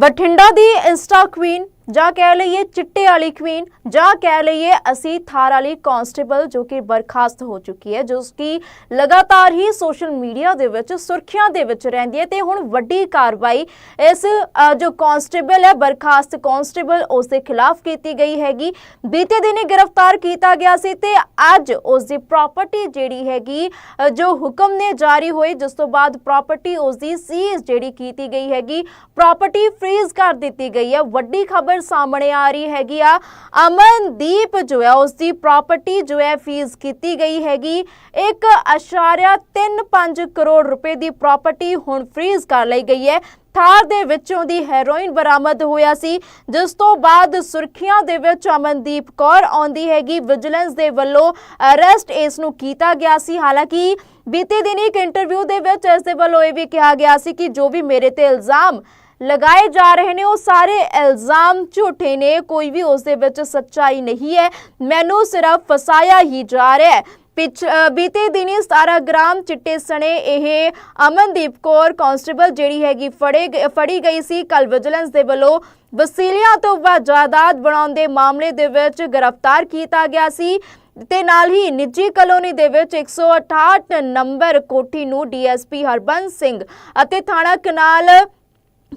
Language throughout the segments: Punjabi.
ਬਠਿੰਡਾ ਦੀ ਇੰਸਟਾ ਕੁਈਨ ਜਾਂ ਕਹਿ ਲਈਏ ਚਿੱਟੇ ਵਾਲੀ ਕੁਈਨ ਜਾਂ ਕਹਿ ਲਈਏ ਅਸੀਂ ਥਾਰ ਵਾਲੀ ਕਾਂਸਟੇਬਲ ਜੋ ਕਿ ਬਰਖਾਸਤ ਹੋ ਚੁੱਕੀ ਹੈ, ਜੋ ਕਿ ਲਗਾਤਾਰ ਹੀ ਸੋਸ਼ਲ ਮੀਡੀਆ ਦੇ ਵਿੱਚ ਸੁਰਖੀਆਂ ਦੇ ਵਿੱਚ ਰਹਿੰਦੀ ਹੈ ਤੇ ਹੁਣ ਵੱਡੀ ਕਾਰਵਾਈ ਇਸ ਜੋ ਕਾਂਸਟੇਬਲ ਹੈ, ਬਰਖਾਸਤ ਕਾਂਸਟੇਬਲ ਉਸ ਦੇ ਖਿਲਾਫ ਕੀਤੀ ਗਈ ਹੈਗੀ। ਬੀਤੇ ਦਿਨੀ ਗ੍ਰਿਫਤਾਰ ਕੀਤਾ ਗਿਆ ਸੀ ਤੇ ਅੱਜ ਉਸ ਦੀ ਪ੍ਰਾਪਰਟੀ ਜਿਹੜੀ ਹੈਗੀ ਜੋ ਹੁਕਮ ਨੇ ਜਾਰੀ ਹੋਏ, ਜਿਸ ਤੋਂ ਬਾਅਦ ਪ੍ਰਾਪਰਟੀ ਉਸ ਦੀ ਸੀਜ਼ ਜਿਹੜੀ ਕੀਤੀ ਗਈ ਹੈਗੀ ਪ੍ਰਾਪਰਟੀ ਫ੍ਰੀਜ਼ ਕਰ ਦਿੱਤੀ ਗਈ ਹੈ। ਵੱਡੀ ਖਬਰ ਸਾਹਮਣੇ ਆ ਰਹੀ ਹੈਗੀ ਆ। ਅਮਨਦੀਪ ਜੋ ਹੈ, ਉਸ ਦੀ ਪ੍ਰਾਪਰਟੀ ਜੋ ਹੈ ਫੀਜ਼ ਕੀਤੀ ਗਈ ਹੈਗੀ। 1.35 ਕਰੋੜ ਰੁਪਏ ਦੀ ਪ੍ਰਾਪਰਟੀ ਹੁਣ ਫ੍ਰੀਜ਼ ਕਰ ਲਈ ਗਈ ਹੈ। ਥਾਰ ਦੇ ਵਿੱਚੋਂ ਦੀ ਹੈਰੋਇਨ ਬਰਾਮਦ ਹੋਇਆ ਸੀ। ਜਿਸ ਤੋਂ ਬਾਅਦ ਸੁਰਖੀਆਂ ਦੇ ਵਿੱਚ ਅਮਨਦੀਪ ਕੌਰ ਆਉਂਦੀ ਹੈਗੀ। ਵਿਜੀਲੈਂਸ ਦੇ ਵੱਲੋਂ ਅਰੈਸਟ ਇਸ ਨੂੰ ਕੀਤਾ ਗਿਆ ਸੀ। ਹਾਲਾਂਕਿ ਬੀਤੇ ਦਿਨ ਇੱਕ ਇੰਟਰਵਿਊ ਦੇ ਵਿੱਚ ਇਸ ਦੇ ਵੱਲੋਂ ਇਹ ਵੀ ਕਿਹਾ ਗਿਆ ਸੀ ਕਿ ਜੋ ਵੀ ਮੇਰੇ ਤੇ ਇਲਜ਼ਾਮ ਲਗਾਏ ਜਾ ਰਹੇ ਨੇ, ਉਹ ਸਾਰੇ ਇਲਜ਼ਾਮ ਝੂਠੇ ਨੇ, ਕੋਈ ਵੀ ਉਸ ਦੇ ਵਿੱਚ ਸੱਚਾਈ ਨਹੀਂ ਹੈ। ਮੈਨੂੰ ਸਿਰਫ ਫਸਾਇਆ ਹੀ ਜਾ ਰਿਹਾ ਹੈ। ਪਿਛ ਬੀਤੇ ਦਿਨੀ 17 ਗ੍ਰਾਮ ਚਿੱਟੇ ਸਣੇ ਇਹ ਅਮਨਦੀਪ ਕੌਰ ਕਾਂਸਟੇਬਲ ਜਿਹੜੀ ਹੈਗੀ ਫੜੇ ਗ- ਫੜੀ ਗਈ ਸੀ ਕੱਲ ਵਿਜੀਲੈਂਸ ਦੇ ਵੱਲੋਂ ਵਸੀਲਿਆਂ ਤੋਂ ਵੱਧ ਜਾਇਦਾਦ ਬਣਾਉਣ ਦੇ ਮਾਮਲੇ ਦੇ ਵਿੱਚ ਗ੍ਰਿਫਤਾਰ ਕੀਤਾ ਗਿਆ ਸੀ ਤੇ ਨਾਲ ਹੀ ਨਿੱਜੀ ਕਲੋਨੀ ਦੇ ਵਿੱਚ 168 ਨੰਬਰ ਕੋਠੀ ਨੂੰ ਡੀਐਸਪੀ ਹਰਬੰਸ ਸਿੰਘ ਅਤੇ ਥਾਣਾ ਕਨਾਲ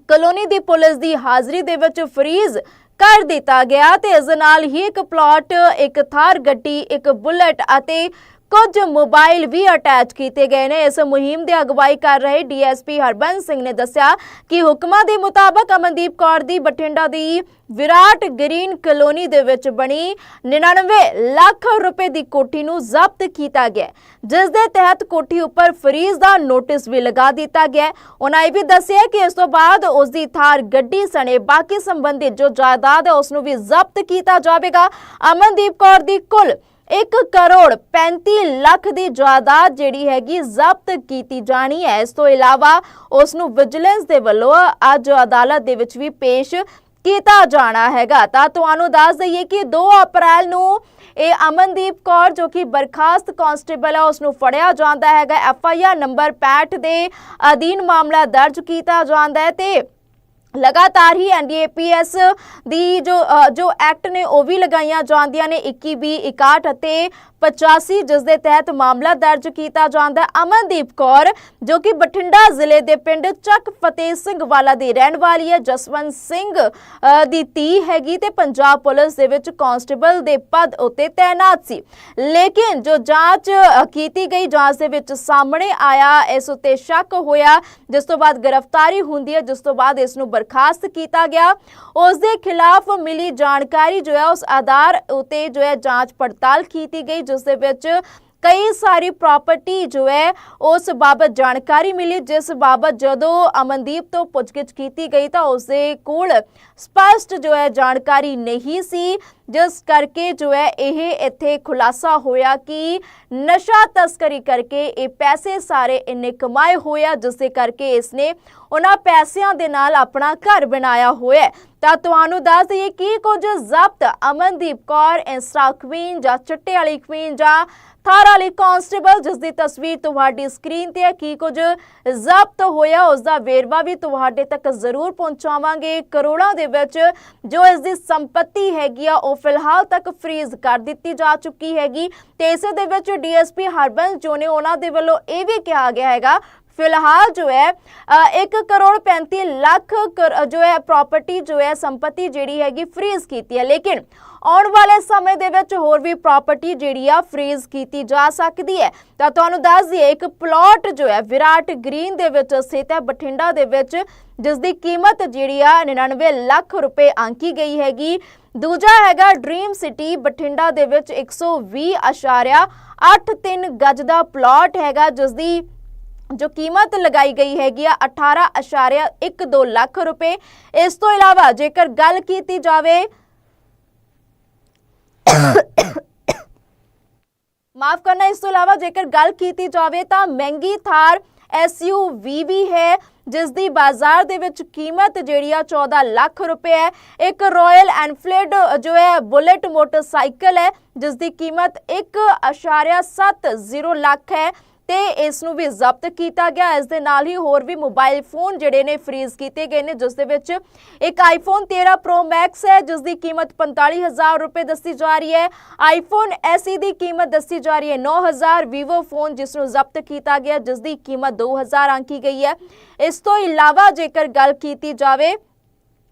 ਕਲੋਨੀ ਦੀ ਪੁਲਿਸ ਦੀ ਹਾਜ਼ਰੀ ਦੇ ਵਿੱਚ ਫਰੀਜ਼ ਕਰ ਦਿੱਤਾ ਗਿਆ ਤੇ ਇਸ ਨਾਲ ਹੀ ਇੱਕ ਪਲਾਟ, ਇੱਕ ਥਾਰ ਗੱਡੀ, ਇੱਕ ਬੁਲਟ ਅਤੇ ਕੁਝ ਮੋਬਾਈਲ ਵੀ ਅਟੈਚ ਕੀਤੇ ਗਏ ਨੇ। ਇਸ ਮੁਹਿੰਮ ਦੀ ਅਗਵਾਈ ਕਰ ਰਹੇ ਡੀਐਸਪੀ ਹਰਬੰਸ ਸਿੰਘ ਨੇ ਦੱਸਿਆ ਕਿ ਹੁਕਮਾਂ ਦੇ ਮੁਤਾਬਕ ਅਮਨਦੀਪ ਕੌਰ ਦੀ ਬਠਿੰਡਾ ਦੀ ਵਿਰਾਟ ਗ੍ਰੀਨ ਕਲੋਨੀ ਦੇ ਵਿੱਚ ਬਣੀ 99 ਲੱਖ ਰੁਪਏ ਦੀ ਕੋਠੀ ਨੂੰ ਜ਼ਬਤ ਕੀਤਾ ਗਿਆ ਜਿਸ ਦੇ ਤਹਿਤ ਕੋਠੀ ਉੱਪਰ ਫਰੀਜ਼ ਦਾ ਨੋਟਿਸ ਵੀ ਲਗਾ ਦਿੱਤਾ ਗਿਆ ਉਹਨਾਂ ਇਹ ਵੀ ਦੱਸਿਆ ਕਿ ਇਸ ਤੋਂ ਬਾਅਦ ਉਸ ਦੀ ਥਾਰ ਗੱਡੀ ਸਣੇ ਬਾਕੀ ਸੰਬੰਧਿਤ ਜੋ ਜਾਇਦਾਦ ਹੈ, ਉਸ ਨੂੰ ਵੀ ਜ਼ਬਤ ਕੀਤਾ ਜਾਵੇਗਾ। ਅਮਨਦੀਪ ਕੌਰ ਦੀ ਕੁੱਲ 1 ਕਰੋੜ 35 ਲੱਖ ਦੀ ਜਾਇਦਾਦ ਜਿਹੜੀ ਹੈਗੀ ਜ਼ਬਤ ਕੀਤੀ ਜਾਣੀ ਹੈ। ਇਸ ਤੋਂ ਇਲਾਵਾ ਉਸ ਨੂੰ ਵਿਜੀਲੈਂਸ ਦੇ ਵੱਲੋਂ ਅੱਜ ਅਦਾਲਤ ਦੇ ਵਿੱਚ ਵੀ ਪੇਸ਼ ਕੀਤਾ ਜਾਣਾ ਹੈਗਾ। ਤਾਂ ਤੁਹਾਨੂੰ ਦੱਸ ਦਈਏ ਕਿ 2 ਅਪ੍ਰੈਲ ਨੂੰ ਇਹ ਅਮਨਦੀਪ ਕੌਰ ਜੋ ਕਿ ਬਰਖਾਸਤ ਕਾਂਸਟੇਬਲ ਹੈ ਉਸ ਨੂੰ ਫੜਿਆ ਜਾਂਦਾ ਹੈਗਾ। ਐਫ ਆਈ ਆਰ ਨੰਬਰ 65 ਦੇ ਅਧੀਨ ਮਾਮਲਾ ਦਰਜ ਕੀਤਾ ਜਾਂਦਾ ਹੈ ਤੇ ਲਗਾਤਾਰ ਹੀ ਐਨਡੀਏਪੀਐਸ ਦੀ ਜੋ ਜੋ ਐਕਟ ਨੇ ਉਹ ਵੀ ਲਗਾਈਆਂ ਜਾਂਦੀਆਂ ਨੇ 21 20 61 ਅਤੇ 85 ਜਿਸ ਦੇ ਤਹਿਤ ਮਾਮਲਾ ਦਰਜ ਕੀਤਾ ਜਾਂਦਾ ਅਮਨਦੀਪ ਕੌਰ, ਜੋ ਕਿ ਬਠਿੰਡਾ ਜ਼ਿਲ੍ਹੇ ਦੇ ਪਿੰਡ ਚੱਕ ਫਤਿਹ ਸਿੰਘ ਵਾਲਾ ਦੀ ਰਹਿਣ ਵਾਲੀ ਹੈ, ਜਸਵੰਤ ਸਿੰਘ ਦੀ ਧੀ ਹੈਗੀ ਤੇ ਪੰਜਾਬ ਪੁਲਿਸ ਦੇ ਵਿੱਚ ਕਾਂਸਟੇਬਲ ਦੇ ਪਦ ਉੱਤੇ ਤਾਇਨਾਤ ਸੀ। ਲੇਕਿਨ ਜੋ ਜਾਂਚ ਕੀਤੀ ਗਈ, ਜਾਂਚ ਦੇ ਵਿੱਚ ਸਾਹਮਣੇ ਆਇਆ, ਇਸ ਉੱਤੇ ਸ਼ੱਕ ਹੋਇਆ, ਜਿਸ ਤੋਂ ਬਾਅਦ ਗ੍ਰਿਫਤਾਰੀ ਹੁੰਦੀ ਹੈ, ਜਿਸ ਤੋਂ ਬਾਅਦ ਇਸ ਨੂੰ ਬਰਖਾਸਤ ਕੀਤਾ ਗਿਆ। ਉਸ ਦੇ ਖਿਲਾਫ ਮਿਲੀ ਜਾਣਕਾਰੀ ਜੋ ਹੈ, ਉਸ ਆਧਾਰ ਉਤੇ ਜੋ ਹੈ, ਜਾਂਚ ਪੜਤਾਲ ਕੀਤੀ ਗਈ, ਜਿਸ ਦੇ ਵਿੱਚ ਕਈ ਸਾਰੀ ਪ੍ਰਾਪਰਟੀ ਜੋ ਹੈ, ਉਸ ਬਾਬਤ ਜਾਣਕਾਰੀ ਮਿਲੀ, ਜਿਸ ਬਾਬਤ ਜਦੋਂ ਅਮਨਦੀਪ ਤੋਂ ਪੁੱਛਗਿੱਛ ਕੀਤੀ ਗਈ ਤਾਂ ਉਸ ਦੇ ਕੋਲ ਸਪਸ਼ਟ ਜੋ ਹੈ ਜਾਣਕਾਰੀ ਨਹੀਂ ਸੀ, ਜਿਸ ਕਰਕੇ ਜੋ ਹੈ ਇਹ ਇੱਥੇ ਖੁਲਾਸਾ ਹੋਇਆ ਕਿ ਨਸ਼ਾ ਤਸਕਰੀ ਕਰਕੇ ਇਹ ਪੈਸੇ ਸਾਰੇ ਇੰਨੇ ਕਮਾਏ ਹੋਇਆ ਜਿਸ ਦੇ ਕਰਕੇ ਇਸਨੇ ਉਹਨਾਂ ਪੈਸਿਆਂ ਦੇ ਨਾਲ ਆਪਣਾ ਘਰ ਬਣਾਇਆ ਹੋਇਆ ਤਾਂ ਤੁਹਾਨੂੰ ਦੱਸ ਦਈਏ ਕਿ ਕੁਝ ਜ਼ਬਤ ਅਮਨਦੀਪ ਕੌਰ, ਇੰਸਟਾ ਕੁਈਨ ਜਾਂ ਚਿੱਟੇ ਵਾਲੀ ਕੁਈਨ ਜਾਂ ਥਾਰ ਵਾਲੀ ਕਾਂਸਟੇਬਲ ਜਿਸ ਦੀ ਤਸਵੀਰ ਤੁਹਾਡੀ ਸਕਰੀਨ ਤੇ ਹੈ, ਕੀ ਕੁਝ ਜ਼ਬਤ ਹੋਇਆ, ਉਸ ਦਾ ਵੇਰਵਾ ਵੀ ਤੁਹਾਡੇ ਤੱਕ ਜ਼ਰੂਰ ਪਹੁੰਚਾਵਾਂਗੇ। ਕਰੋੜਾਂ ਦੇ ਵਿੱਚ ਜੋ ਇਸ ਦੀ ਸੰਪਤੀ ਹੈਗੀ ਆ, ਉਹ ਫਿਲਹਾਲ ਤੱਕ ਫ੍ਰੀਜ਼ ਕਰ ਦਿੱਤੀ ਜਾ ਚੁੱਕੀ ਹੈਗੀ। ਤੇ ਇਸੇ ਦੇ ਵਿੱਚ ਡੀਐਸਪੀ ਹਰਬੰਸ ਜੋ ਨੇ, ਉਹਨਾਂ ਦੇ ਵੱਲੋਂ ਇਹ ਵੀ ਕਿਹਾ ਗਿਆ ਹੈਗਾ ਫਿਲਹਾਲ ਜੋ ਹੈ 1 ਕਰੋੜ 35 ਲੱਖ ਕਰ- ਜੋ ਹੈ ਪ੍ਰਾਪਰਟੀ ਜੋ ਹੈ ਸੰਪਤੀ ਜਿਹੜੀ ਹੈਗੀ ਫ੍ਰੀਜ਼ ਕੀਤੀ ਹੈ ਲੇਕਿਨ ਆਉਣ ਵਾਲੇ ਸਮੇਂ ਦੇ ਵਿੱਚ ਹੋਰ ਵੀ ਪ੍ਰਾਪਰਟੀ ਜਿਹੜੀ ਆ ਫ੍ਰੀਜ਼ ਕੀਤੀ ਜਾ ਸਕਦੀ ਹੈ ਤਾਂ ਤੁਹਾਨੂੰ ਦੱਸ ਦਈਏ ਇੱਕ ਪਲਾਟ ਜੋ ਹੈ ਵਿਰਾਟ ਗ੍ਰੀਨ ਦੇ ਵਿੱਚ ਸਥਿਤ ਹੈ ਬਠਿੰਡਾ ਦੇ ਵਿੱਚ ਜਿਸ ਦੀ ਕੀਮਤ ਜਿਹੜੀ ਆ 99 ਲੱਖ ਰੁਪਏ ਆਂਕੀ ਗਈ ਹੈਗੀ ਦੂਜਾ ਹੈਗਾ ਡ੍ਰੀਮ ਸਿਟੀ ਬਠਿੰਡਾ ਦੇ ਵਿੱਚ 120.83 ਗਜ ਦਾ ਪਲਾਟ ਹੈਗਾ ਜਿਸ ਦੀ ਜੋ ਕੀਮਤ ਲਗਾਈ ਗਈ ਹੈਗੀ ਆ 18.12 ਲੱਖ ਰੁਪਏ। ਇਸ ਤੋਂ ਇਲਾਵਾ ਜੇਕਰ ਗੱਲ ਕੀਤੀ ਜਾਵੇ ਮਾਫ ਕਰਨਾ, ਇਸ ਤੋਂ ਇਲਾਵਾ ਜੇਕਰ ਗੱਲ ਕੀਤੀ ਜਾਵੇ ਤਾਂ ਮਹਿੰਗੀ ਥਾਰ SUV ਵੀ ਹੈ ਜਿਸ ਦੀ ਬਾਜ਼ਾਰ ਦੇ ਵਿੱਚ ਕੀਮਤ ਜਿਹੜੀ ਆ 14 ਲੱਖ ਰੁਪਏ ਹੈ। ਇੱਕ ਰਾਇਲ ਐਨਫੀਲਡ ਜੋ ਹੈ, ਬੁਲੇਟ ਮੋਟਰਸਾਈਕਲ ਹੈ ਜਿਸ ਦੀ ਕੀਮਤ 1.70 ਲੱਖ ਹੈ। ਤੇ ਇਸ ਨੂੰ ਵੀ ਜ਼ਬਤ ਕੀਤਾ ਗਿਆ। ਇਸ ਦੇ ਨਾਲ ਹੀ ਹੋਰ ਵੀ ਮੋਬਾਈਲ ਫੋਨ ਜਿਹੜੇ ਨੇ ਫ੍ਰੀਜ਼ ਕੀਤੇ ਗਏ ਨੇ, ਜਿਸ ਦੇ ਵਿੱਚ ਇੱਕ ਆਈਫੋਨ 13 Pro Max ਹੈ, ਜਿਸ ਦੀ ਕੀਮਤ 45000 ਰੁਪਏ ਦੱਸੀ ਜਾ ਰਹੀ ਹੈ। ਆਈਫੋਨ SE ਦੀ ਕੀਮਤ ਦੱਸੀ ਜਾ ਰਹੀ ਹੈ 9000 Vivo ਫੋਨ ਜਿਸ ਨੂੰ ਜ਼ਬਤ ਕੀਤਾ ਗਿਆ, ਜਿਸ ਦੀ ਕੀਮਤ 2000 ਆਂਕੀ ਗਈ ਹੈ। ਇਸ ਤੋਂ ਇਲਾਵਾ ਜੇਕਰ ਗੱਲ ਕੀਤੀ ਜਾਵੇ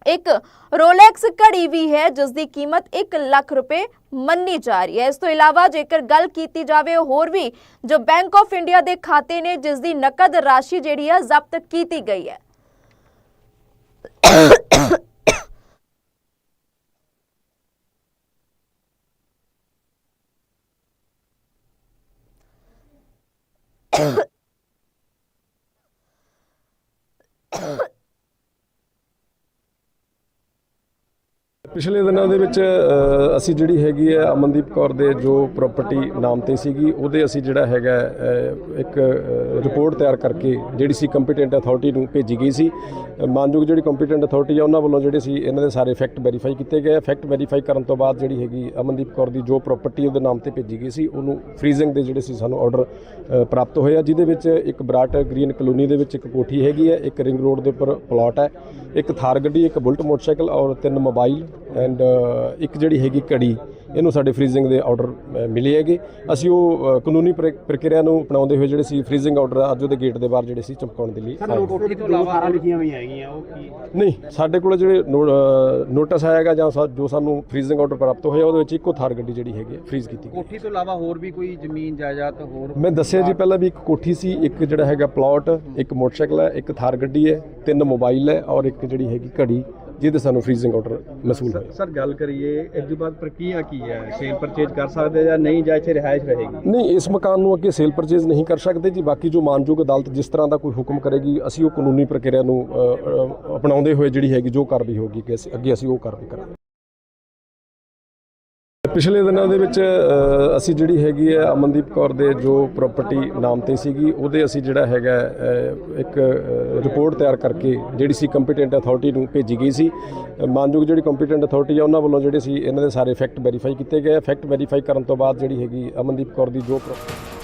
ਇੱਕ ਰੋਲੈਕਸ ਘੜੀ ਵੀ ਹੈ ਜਿਸ ਦੀ ਕੀਮਤ 1 ਲੱਖ ਰੁਪਏ ਮੰਨੀ ਜਾ ਰਹੀ ਹੈ। ਇਸ ਤੋਂ ਇਲਾਵਾ ਜੇਕਰ ਗੱਲ ਕੀਤੀ ਜਾਵੇ ਹੋਰ ਵੀ ਜੋ ਬੈਂਕ ਆਫ ਇੰਡੀਆ ਦੇ ਖਾਤੇ ਨੇ ਜਿਸ ਦੀ ਨਕਦ ਰਾਸ਼ੀ ਜਿਹੜੀ ਹੈ ਜ਼ਬਤ ਕੀਤੀ ਗਈ ਹੈ। ਪਿਛਲੇ ਦਿਨਾਂ ਦੇ ਵਿੱਚ ਅਸੀਂ ਜਿਹੜੀ ਹੈਗੀ ਹੈ ਅਮਨਦੀਪ ਕੌਰ ਦੇ ਜੋ ਪ੍ਰਾਪਰਟੀ ਨਾਮ ਤੇ ਸੀਗੀ, ਉਹਦੇ ਅਸੀਂ ਜਿਹੜਾ ਹੈਗਾ ਇੱਕ ਰਿਪੋਰਟ ਤਿਆਰ ਕਰਕੇ ਜਿਹੜੀ ਸੀ ਕੰਪੀਟੈਂਟ ਅਥਾਰਟੀ ਨੂੰ ਭੇਜੀ ਗਈ ਸੀ। ਮਾਨਯੋਗ ਜਿਹੜੀ ਕੰਪੀਟੈਂਟ ਅਥਾਰਟੀ ਆ, ਉਹਨਾਂ ਵੱਲੋਂ ਜਿਹੜੇ ਸੀ, ਇਹਨਾਂ ਦੇ ਸਾਰੇ ਫੈਕਟ ਵੈਰੀਫਾਈ ਕੀਤੇ ਗਏ ਫੈਕਟ ਵੈਰੀਫਾਈ ਕਰਨ ਤੋਂ ਬਾਅਦ ਜਿਹੜੀ ਹੈਗੀ ਅਮਨਦੀਪ ਕੌਰ ਦੀ ਜੋ ਪ੍ਰਾਪਰਟੀ ਉਹਦੇ ਨਾਮ ਤੇ ਭੇਜੀ ਗਈ ਸੀ, ਉਹਨੂੰ ਫ੍ਰੀਜ਼ਿੰਗ ਦੇ ਜਿਹੜੇ ਸੀ ਸਾਨੂੰ ਆਰਡਰ ਪ੍ਰਾਪਤ ਹੋਏ ਆ, ਜਿਹਦੇ ਵਿੱਚ ਇੱਕ ਬਰਾਟ ਗ੍ਰੀਨ ਕਲੋਨੀ ਦੇ ਵਿੱਚ ਇੱਕ ਕੋਠੀ ਹੈਗੀ ਹੈ ਇੱਕ ਰਿੰਗ ਰੋਡ ਦੇ ਉੱਪਰ ਪਲਾਟ ਹੈ ਇੱਕ ਥਾਰ ਗੱਡੀ, ਇੱਕ ਬੁਲਟ ਮੋਟਰਸਾਈਕਲ ਔਰ ਤਿੰਨ ਮੋਬਾਈਲ ਐਂਡ ਇੱਕ ਜਿਹੜੀ ਹੈਗੀ ਘੜੀ ਇਹਨੂੰ ਸਾਡੇ ਫ੍ਰੀਜ਼ਿੰਗ ਦੇ ਆਰਡਰ ਮਿਲੇ ਹੈਗੇ। ਅਸੀਂ ਉਹ ਕਾਨੂੰਨੀ ਪ੍ਰ- ਪ੍ਰਕਿਰਿਆ ਨੂੰ ਅਪਣਾਉਂਦੇ ਹੋਏ ਜਿਹੜੇ ਸੀ ਫ੍ਰੀਜ਼ਿੰਗ ਆਰਡਰ ਅੱਜ ਉਹਦੇ ਗੇਟ ਦੇ ਬਾਹਰ ਜਿਹੜੇ ਸੀ ਚਮਕਾਉਣ ਦੇ ਲਈ ਆਏ। ਕੋਠੀ ਤੋਂ ਇਲਾਵਾ ਸਾਰਾ ਲਿਖੀਆਂ ਹੋਈਆਂ ਹੈਗੀਆਂ ਉਹ ਕੀ? ਨਹੀਂ ਸਾਡੇ ਕੋਲ ਜਿਹੜੇ ਨੋਟਿਸ ਆਏਗਾ ਜਾਂ ਜੋ ਸਾਨੂੰ ਫ੍ਰੀਜ਼ਿੰਗ ਆਰਡਰ ਪ੍ਰਾਪਤ ਹੋਇਆ ਉਹਦੇ ਵਿੱਚ ਇੱਕੋ ਥਾਰ ਗੱਡੀ ਜਿਹੜੀ ਹੈਗੀ ਫ੍ਰੀਜ਼ ਕੀਤੀ ਗਈ। ਕੋਠੀ ਤੋਂ ਇਲਾਵਾ ਹੋਰ ਵੀ ਕੋਈ ਜ਼ਮੀਨ ਜਾਇਦਾਦ ਹੋਰ ਮੈਂ ਦੱਸਿਆ ਜੀ ਪਹਿਲਾਂ ਵੀ ਇੱਕ ਕੋਠੀ ਸੀ ਇੱਕ ਜਿਹੜਾ ਹੈਗਾ ਪਲਾਟ ਇੱਕ ਮੋਟਰਸਾਈਕਲ ਹੈ ਇੱਕ ਥਾਰ ਗੱਡੀ ਹੈ ਤਿੰਨ ਮੋਬਾਈਲ ਹੈ ਔਰ ਇੱਕ ਜਿਹੜੀ ਹੈਗੀ ਘੜੀ। ਜਿਹਦੇ ਸਾਨੂੰ ਫ੍ਰੀਜ਼ਿੰਗ ਆਰਡਰ ਮਸੂਲ ਹੋਇਆ। ਸਰ ਗੱਲ ਕਰੀਏ ਇਸ ਤੋਂ ਬਾਅਦ ਪ੍ਰਕਿਰਿਆ ਕੀ ਹੈ? ਸੇਲ ਪਰਚੇਜ ਕਰ ਸਕਦੇ ਜਾਂ ਨਹੀਂ ਜਾਂ ਇੱਥੇ ਰਿਹਾਇਸ਼ ਰਹੇਗੀ? ਨਹੀਂ ਇਸ ਮਕਾਨ ਨੂੰ ਅੱਗੇ ਸੇਲ ਪਰਚੇਜ਼ ਨਹੀਂ ਕਰ ਸਕਦੇ ਜੀ। ਬਾਕੀ ਜੋ ਮਾਨਯੋਗ ਅਦਾਲਤ ਜਿਸ ਤਰ੍ਹਾਂ ਦਾ ਕੋਈ ਹੁਕਮ ਕਰੇਗੀ ਅਸੀਂ ਉਹ ਕਾਨੂੰਨੀ ਪ੍ਰਕਿਰਿਆ ਨੂੰ ਅਪਣਾਉਂਦੇ ਹੋਏ ਜਿਹੜੀ ਹੈਗੀ ਜੋ ਕਾਰਵਾਈ ਹੋਗੀ ਕਿ ਅੱਗੇ ਅਸੀਂ ਉਹ ਕਾਰਵਾਈ ਕਰਾਂਗੇ। ਪਿਛਲੇ ਦਿਨਾਂ ਦੇ ਵਿੱਚ ਅਸੀਂ ਜਿਹੜੀ ਹੈਗੀ ਹੈ ਅਮਨਦੀਪ ਕੌਰ ਦੇ ਜੋ ਪ੍ਰਾਪਰਟੀ ਨਾਮ ਤੇ ਸੀਗੀ, ਉਹਦੇ ਅਸੀਂ ਜਿਹੜਾ ਹੈਗਾ ਇੱਕ ਰਿਪੋਰਟ ਤਿਆਰ ਕਰਕੇ ਜਿਹੜੀ ਸੀ ਕੰਪੀਟੈਂਟ ਅਥਾਰਟੀ ਨੂੰ ਭੇਜੀ ਗਈ ਸੀ। ਮਾਨਯੋਗ ਜਿਹੜੀ ਕੰਪੀਟੈਂਟ ਅਥਾਰਟੀ ਆ, ਉਹਨਾਂ ਵੱਲੋਂ ਜਿਹੜੇ ਸੀ, ਇਹਨਾਂ ਦੇ ਸਾਰੇ ਫੈਕਟ ਵੈਰੀਫਾਈ ਕੀਤੇ ਗਏ ਫੈਕਟ ਵੈਰੀਫਾਈ ਕਰਨ ਤੋਂ ਬਾਅਦ ਜਿਹੜੀ ਹੈਗੀ ਅਮਨਦੀਪ ਕੌਰ ਦੀ ਜੋ ਪ੍ਰਾਪਰਟੀ